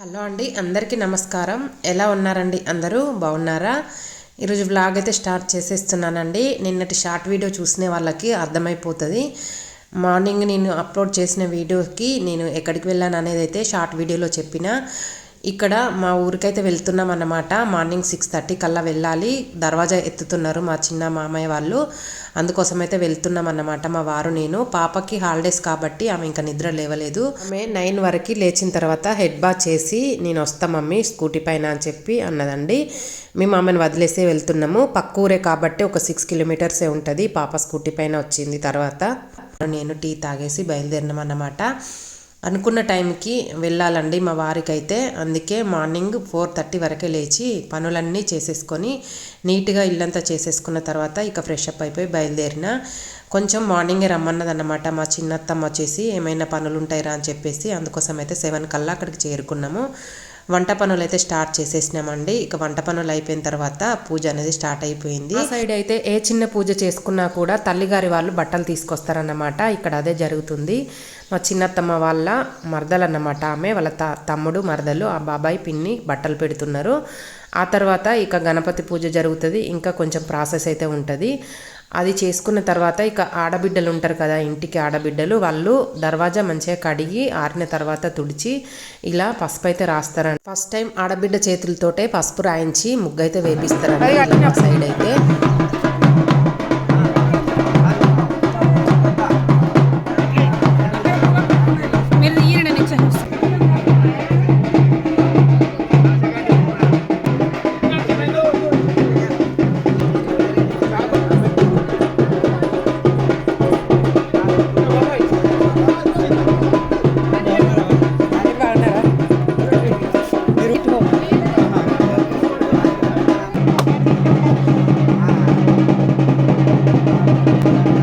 Hello అండి అందరికీ నమస్కారం. ఎలా ఉన్నారండి అందరూ? బాగున్నారా? ఈరోజు బ్లాగ్ అయితే స్టార్ట్ చేసేస్తున్నానండి. నిన్నటి షార్ట్ వీడియో చూసిన వాళ్ళకి అర్థమైపోతుంది. మార్నింగ్ నేను అప్లోడ్ చేసిన వీడియోకి నేను ఎక్కడికి వెళ్ళాను అనేది అయితే షార్ట్ వీడియోలో చెప్పిన. ఇక్కడ మా ఊరికైతే వెళ్తున్నాం అన్నమాట. మార్నింగ్ సిక్స్ థర్టీ కల్లా వెళ్ళాలి. దర్వాజా ఎత్తుతున్నారు మా చిన్న మామయ్య వాళ్ళు. అందుకోసం అయితే వెళ్తున్నాం అన్నమాట మా వారు నేను. పాపకి హాలిడేస్ కాబట్టి ఆమె ఇంకా నిద్ర లేవలేదు. ఆమె నైన్ వరకు లేచిన తర్వాత హెడ్ బా చేసి నేను వస్తా మమ్మీ స్కూటీ పైన అని చెప్పి అన్నదండి. మేము ఆమెను వదిలేసి వెళ్తున్నాము. పక్క ఊరే కాబట్టి ఒక సిక్స్ కిలోమీటర్సే ఉంటుంది. పాప స్కూటీ పైన వచ్చింది తర్వాత. నేను టీ తాగేసి బయలుదేరినాం అన్నమాట. అనుకున్న టైంకి వెళ్ళాలండి మా వారికి అయితే అందుకే మార్నింగ్ ఫోర్ థర్టీ వరకే లేచి పనులన్నీ చేసేసుకొని నీట్గా ఇల్లంతా చేసేసుకున్న తర్వాత ఇక ఫ్రెష్ అప్ అయిపోయి బయలుదేరిన కొంచెం మార్నింగే రమ్మన్నదన్నమాట మా చిన్నత్తమ్మ వచ్చేసి ఏమైనా పనులు ఉంటాయిరా అని చెప్పేసి అందుకోసం అయితే సెవెన్ కల్లా అక్కడికి చేరుకున్నాము. వంట పనులు అయితే స్టార్ట్ చేసేసినామండి. ఇక వంట పనులు అయిపోయిన తర్వాత పూజ అనేది స్టార్ట్ అయిపోయింది. ఆ సైడ్ అయితే ఏ చిన్న పూజ చేసుకున్నా కూడా తల్లిగారి వాళ్ళు బట్టలు తీసుకొస్తారన్నమాట. ఇక్కడ అదే జరుగుతుంది. మా చిన్నత్తమ్మ వాళ్ళ మరదలు అన్నమాట ఆమె వాళ్ళ త తమ్ముడు మరదలు ఆ బాబాయ్ పిన్ని బట్టలు పెడుతున్నారు. ఆ తర్వాత ఇక గణపతి పూజ జరుగుతుంది. ఇంకా కొంచెం ప్రాసెస్ అయితే ఉంటుంది. అది చేసుకున్న తర్వాత ఇక ఆడబిడ్డలు ఉంటారు కదా ఇంటికి ఆడబిడ్డలు వాళ్ళు దర్వాజా మంచిగా కడిగి ఆరిన తర్వాత తుడిచి ఇలా పసుపు అయితే రాస్తారండి ఫస్ట్ టైం ఆడబిడ్డ చేతులతోటే పసుపు రాయించి ముగ్గు అయితే వేపిస్తారండి మా సైడ్ అయితే. ఇలా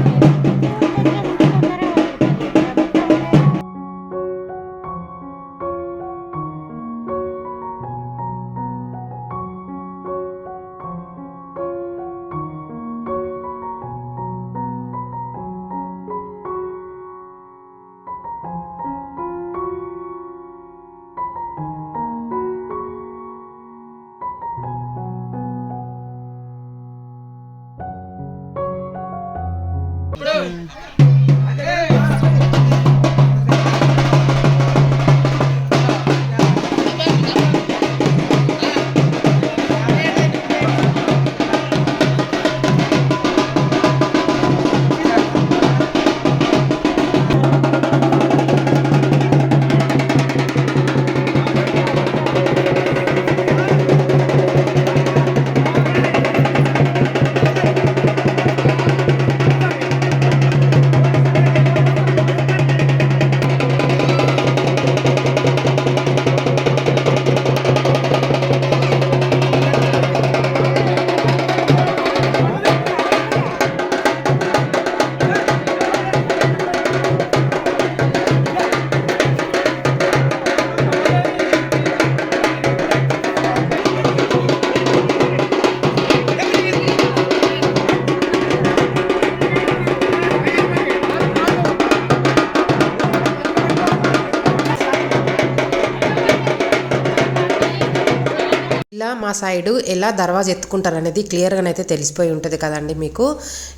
మా సైడు ఎలా దర్వాజా ఎత్తుకుంటారు అనేది క్లియర్గానైతే తెలిసిపోయి ఉంటుంది కదండి మీకు.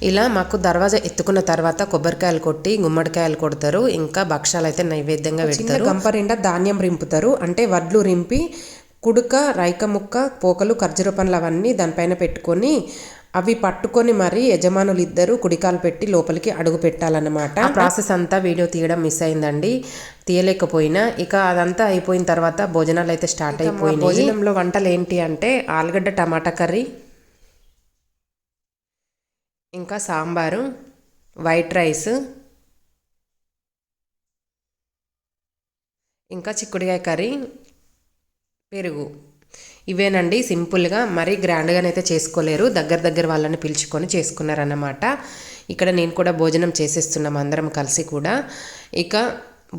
ఇలా మాకు దర్వాజా ఎత్తుకున్న తర్వాత కొబ్బరికాయలు కొట్టి గుమ్మడికాయలు కొడతారు. ఇంకా భక్షాలు అయితే నైవేద్యంగా పెడతారు. గంప నిండా ధాన్యం రింపుతారు. అంటే వడ్లు రింపి కుడుక రైక ముక్క పోకలు ఖర్జూర పండ్లు అవన్నీ దానిపైన పెట్టుకొని అవి పట్టుకొని మరి యజమానులు ఇద్దరు కుడికాలు పెట్టి లోపలికి అడుగు పెట్టాలన్నమాట. ఆ ప్రాసెస్ అంతా వీడియో తీయడం మిస్ అయిందండి. తీయలేకపోయినా ఇక అదంతా అయిపోయిన తర్వాత భోజనాలు అయితే స్టార్ట్ అయిపోయినాయి. భోజనంలో వంటలు ఏంటి అంటే ఆలుగడ్డ టమాటా కర్రీ ఇంకా సాంబారు వైట్ రైస్ ఇంకా చిక్కుడుకాయ కర్రీ పెరుగు. ఇవేనండి సింపుల్గా మరీ గ్రాండ్గానైతే చేసుకోలేరు. దగ్గర దగ్గర వాళ్ళని పిలుచుకొని చేసుకున్నారన్నమాట. ఇక్కడ నేను కూడా భోజనం చేసేస్తున్నాం అందరం కలిసి కూడా. ఇక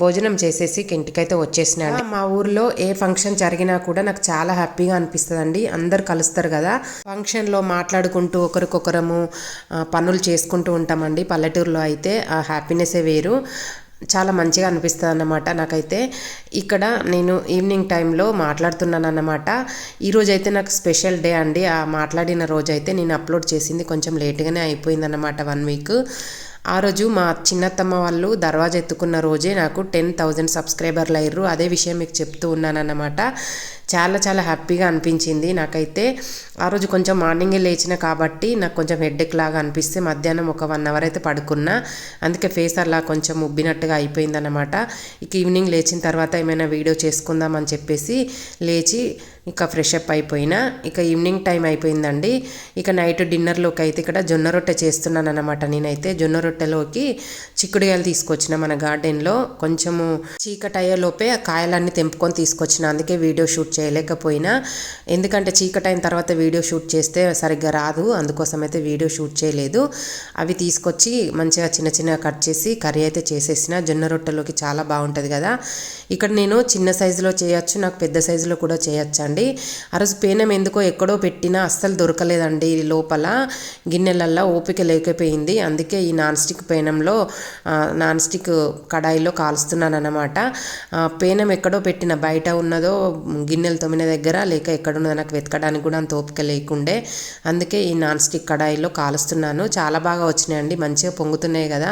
భోజనం చేసేసి ఇంటికైతే వచ్చేసినాడు మా ఊర్లో ఏ ఫంక్షన్ జరిగినా కూడా నాకు చాలా హ్యాపీగా అనిపిస్తుందండి. అందరు కలుస్తారు కదా. ఫంక్షన్లో మాట్లాడుకుంటూ ఒకరికొకరము పనులు చేసుకుంటూ ఉంటామండి. పల్లెటూరులో అయితే ఆ హ్యాపీనెస్సే వేరు. చాలా మంచిగా అనిపిస్తుంది అన్నమాట నాకైతే. ఇక్కడ నేను ఈవినింగ్ టైంలో మాట్లాడుతున్నాను అన్నమాట ఈరోజు అయితే నాకు స్పెషల్ డే అండి. ఆ మాట్లాడిన రోజు అయితే నేను అప్లోడ్ చేసింది కొంచెం లేట్గానే అయిపోయిందన్నమాట వన్ వీక్ ఆ రోజు మా చిన్నత్తమ్మ వాళ్ళు దర్వాజా ఎత్తుకున్న రోజే నాకు టెన్ థౌజండ్ సబ్స్క్రైబర్లు అయ్యారు. అదే విషయం మీకు చెప్తూ ఉన్నానన్నమాట. చాలా చాలా హ్యాపీగా అనిపించింది. నాకైతే ఆ రోజు కొంచెం మార్నింగే లేచిన కాబట్టి నాకు కొంచెం హెడ్ఏక్ లాగా అనిపిస్తే మధ్యాహ్నం ఒక వన్ అవర్ అయితే పడుకున్నా. అందుకే ఫేస్ అలా కొంచెం ఉబ్బినట్టుగా అయిపోయిందన్నమాట. ఇక ఈవినింగ్ లేచిన తర్వాత ఏమైనా వీడియో చేసుకుందామని చెప్పేసి లేచి ఇక ఫ్రెష్ అప్ అయిపోయినా. ఇక ఈవినింగ్ టైం అయిపోయిందండి. ఇక నైట్ డిన్నర్లోకి అయితే ఇక్కడ జొన్న రొట్టె చేస్తున్నాను అనమాట నేనైతే. జొన్న రొట్టెలోకి చిక్కుడుకాయలు తీసుకొచ్చిన మన గార్డెన్లో. కొంచెము చీకటి అయ్యేలోపే ఆ కాయలన్నీ తెంపుకొని తీసుకొచ్చిన. అందుకే వీడియో షూట్ చేయలేకపోయినా ఎందుకంటే చీకటి అయిన తర్వాత వీడియో షూట్ చేస్తే సరిగ్గా రాదు అందుకోసం అయితే వీడియో షూట్ చేయలేదు. అవి తీసుకొచ్చి మంచిగా చిన్న చిన్నగా కట్ చేసి కర్రీ అయితే చేసేసిన. జొన్న రొట్టెలోకి చాలా బాగుంటుంది కదా. ఇక్కడ నేను చిన్న సైజులో చేయొచ్చు నాకు పెద్ద సైజులో కూడా చేయొచ్చు అండి ఆ రోజు పేనం ఎందుకో ఎక్కడో పెట్టినా అస్సలు దొరకలేదండి లోపల. గిన్నెలల్లో ఓపిక లేకపోయింది. అందుకే ఈ నాన్ స్టిక్ పేనంలో నాన్ స్టిక్ కడాయిలో కాలుస్తున్నాను అనమాట పేనం ఎక్కడో పెట్టిన బయట ఉన్నదో గిన్నె గిన్నెలు తొమ్మిన దగ్గర లేక ఎక్కడున్నదో నాకు వెతకడానికి కూడా అంత ఓపిక లేకుండే. అందుకే ఈ నాన్ స్టిక్ కడాయిలో కాలుస్తున్నాను. చాలా బాగా వచ్చినాయండి. మంచిగా పొంగుతున్నాయి కదా.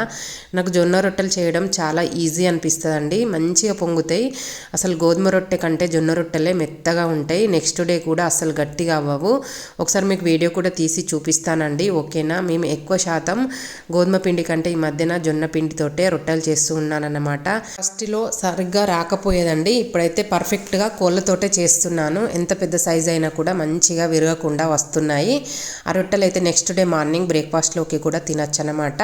నాకు జొన్న రొట్టెలు చేయడం చాలా ఈజీ అనిపిస్తుందండి. మంచిగా పొంగుతాయి. అసలు గోధుమ రొట్టె కంటే జొన్న రొట్టెలే మెత్తగా ఉంటాయి. నెక్స్ట్ డే కూడా అసలు గట్టిగా అవ్వవు. ఒకసారి మీకు వీడియో కూడా తీసి చూపిస్తానండి. ఓకేనా? మేము ఎక్కువ శాతం గోధుమ పిండి కంటే ఈ మధ్యన జొన్న పిండితోటే రొట్టెలు చేస్తూ ఉన్నానన్నమాట. ఫస్ట్లో సరిగ్గా రాకపోయేదండి. ఇప్పుడైతే పర్ఫెక్ట్గా కోళ్ళతోటే చేస్తున్నాను. ఎంత పెద్ద సైజ్ అయినా కూడా మంచిగా విరగకుండా వస్తున్నాయి. ఆ రొట్టెలు అయితే నెక్స్ట్ డే మార్నింగ్ బ్రేక్ఫాస్ట్లోకి కూడా తినచ్చు అనమాట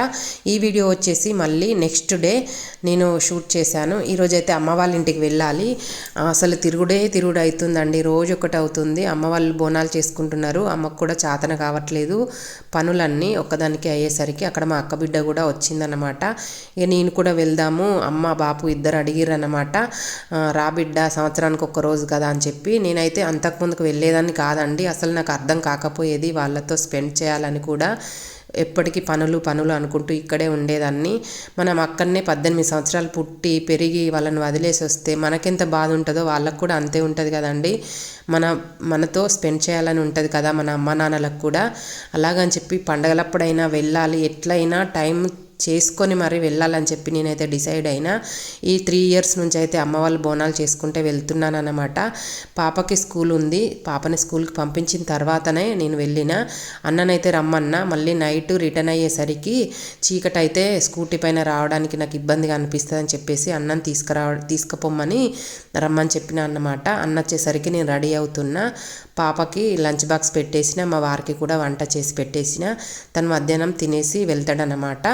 ఈ వీడియో వచ్చేసి మళ్ళీ నెక్స్ట్ డే నేను షూట్ చేశాను. ఈరోజు అయితే అమ్మ వాళ్ళ ఇంటికి వెళ్ళాలి. అసలు తిరుగుడే తిరుగుడు అవుతుందండి రోజు ఒకటి అవుతుంది. అమ్మ వాళ్ళు బోనాలు చేసుకుంటున్నారు. అమ్మకు కూడా చాతన కావట్లేదు. పనులన్నీ ఒక్కదానికి అయ్యేసరికి అక్కడ మా అక్క బిడ్డ కూడా వచ్చిందనమాట ఇక నేను కూడా వెళ్దాము. అమ్మ బాపు ఇద్దరు అడిగిరన్నమాట రా బిడ్డ సంవత్సరానికి ఒక్క రోజు కదా అని చెప్పి నేనైతే అంతకుముందుకు వెళ్ళేదాన్ని కాదండి. అసలు నాకు అర్థం కాకపోయేది వాళ్ళతో స్పెండ్ చేయాలని కూడా ఎప్పటికీ పనులు పనులు అనుకుంటూ ఇక్కడే ఉండేదాన్ని. మనం అక్కడనే పద్దెనిమిది సంవత్సరాలు పుట్టి పెరిగి వాళ్ళని వదిలేసి వస్తే మనకెంత బాధ ఉంటుందో వాళ్ళకు కూడా అంతే ఉంటుంది కదండి. మన మనతో స్పెండ్ చేయాలని ఉంటుంది కదా మన అమ్మ నాన్నలకు కూడా. అలాగని చెప్పి పండగలప్పుడైనా వెళ్ళాలి. ఎట్లయినా టైం చేసుకొని మరి వెళ్ళాలని చెప్పి నేనైతే డిసైడ్ అయినా ఈ త్రీ ఇయర్స్ నుంచి అయితే అమ్మ వాళ్ళు బోనాలు చేసుకుంటే వెళ్తున్నాను అనమాట పాపకి స్కూల్ ఉంది పాపని స్కూల్కి పంపించిన తర్వాతనే నేను వెళ్ళిన. అన్ననైతే రమ్మన్నా మళ్ళీ నైట్ రిటర్న్ అయ్యేసరికి చీకటి అయితే స్కూటీ పైన రావడానికి నాకు ఇబ్బందిగా అనిపిస్తుంది అని చెప్పేసి అన్నం తీసుకురా తీసుకుపోమ్మని రమ్మని చెప్పిన అన్నమాట. అన్న వచ్చేసరికి నేను రెడీ అవుతున్నా. పాపకి లంచ్ బాక్స్ పెట్టేసిన మా వారికి కూడా వంట చేసి పెట్టేసిన. తను మధ్యాహ్నం తినేసి వెళ్తాడనమాట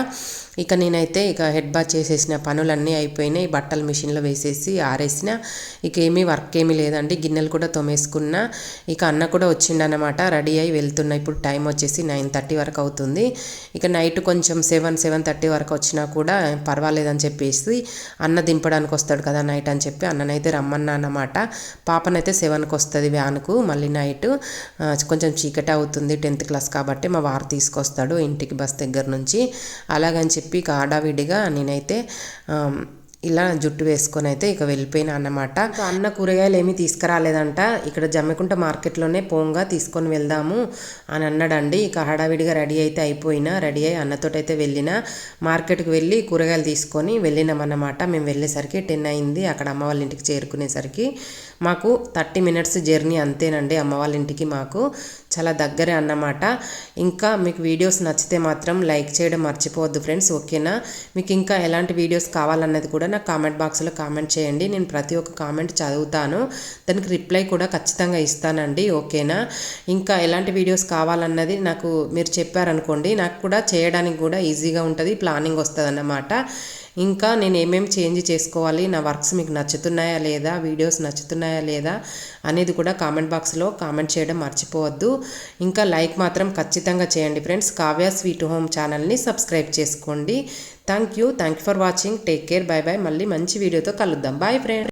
ఇక నేనైతే ఇక హెడ్ బాత్ చేసేసిన పనులన్నీ అయిపోయినాయి. బట్టలు మిషన్లో వేసేసి ఆరేసిన. ఇక ఏమీ వర్క్ ఏమీ లేదండి. గిన్నెలు కూడా తోమేసుకున్నా. ఇక అన్న కూడా వచ్చిండనమాట రెడీ అయి వెళ్తున్నా. ఇప్పుడు టైం వచ్చేసి నైన్ థర్టీ వరకు అవుతుంది. ఇక నైట్ కొంచెం సెవెన్ సెవెన్ థర్టీ వరకు వచ్చినా కూడా పర్వాలేదని చెప్పేసి అన్న దింపడానికి వస్తాడు కదా నైట్ అని చెప్పి అన్ననైతే రమ్మన్నా అన్నమాట. పాపనైతే సెవెన్కి వస్తుంది వ్యాన్కు మళ్ళీ నైట్ కొంచెం చీకటి అవుతుంది. టెన్త్ క్లాస్ కాబట్టి మా వారు తీసుకొస్తాడు ఇంటికి బస్ దగ్గర నుంచి. అలాగని చెప్పి ఇక ఆడావిడిగా నేనైతే ఇలా జుట్టు వేసుకొని అయితే ఇక వెళ్ళిపోయినా అన్నమాట. అన్న కూరగాయలు ఏమీ తీసుకురాలేదంట. ఇక్కడ జమ్మికుంట మార్కెట్లోనే పోంగా తీసుకొని వెళ్దాము అని అన్నాడండి. ఇక హడావిడిగా రెడీ అయితే అయిపోయినా రెడీ అయి అన్నతోటైతే వెళ్ళిన మార్కెట్కి వెళ్ళి కూరగాయలు తీసుకొని వెళ్ళినామన్నమాట మేము వెళ్ళేసరికి టెన్ అయింది. అక్కడ అమ్మ వాళ్ళ ఇంటికి చేరుకునేసరికి మాకు థర్టీ మినిట్స్ జర్నీ అంతేనండి అమ్మ వాళ్ళ ఇంటికి మాకు. చాలా దగ్గరే అన్నమాట. ఇంకా మీకు వీడియోస్ నచ్చితే మాత్రం లైక్ చేయడం మర్చిపోవద్దు ఫ్రెండ్స్ ఓకేనా? మీకు ఇంకా ఎలాంటి వీడియోస్ కావాలన్నది కూడా నాకు కామెంట్ బాక్స్లో కామెంట్ చేయండి. నేను ప్రతి ఒక్క కామెంట్ చదువుతాను. దానికి రిప్లై కూడా ఖచ్చితంగా ఇస్తానండి. ఓకేనా? ఇంకా ఎలాంటి వీడియోస్ కావాలన్నది నాకు మీరు చెప్పారనుకోండి. నాకు కూడా చేయడానికి కూడా ఈజీగా ఉంటుంది. ప్లానింగ్ వస్తుంది అన్నమాట ఇంకా నేను ఏమేమి చేంజ్ చేసుకోవాలి? నా వర్క్స్ మీకు నచ్చుతున్నాయా లేదా? వీడియోస్ నచ్చుతున్నాయా లేదా? అనేది కూడా కామెంట్ బాక్స్లో కామెంట్ చేయడం మర్చిపోవద్దు. ఇంకా లైక్ మాత్రం ఖచ్చితంగా చేయండి ఫ్రెండ్స్. కావ్య స్వీట్ హోమ్ ఛానల్ని సబ్స్క్రైబ్ చేసుకోండి. Thank you. Thank you for watching. Take care. Bye bye మళ్ళీ మంచి వీడియోతో కలుద్దాం. Bye friends.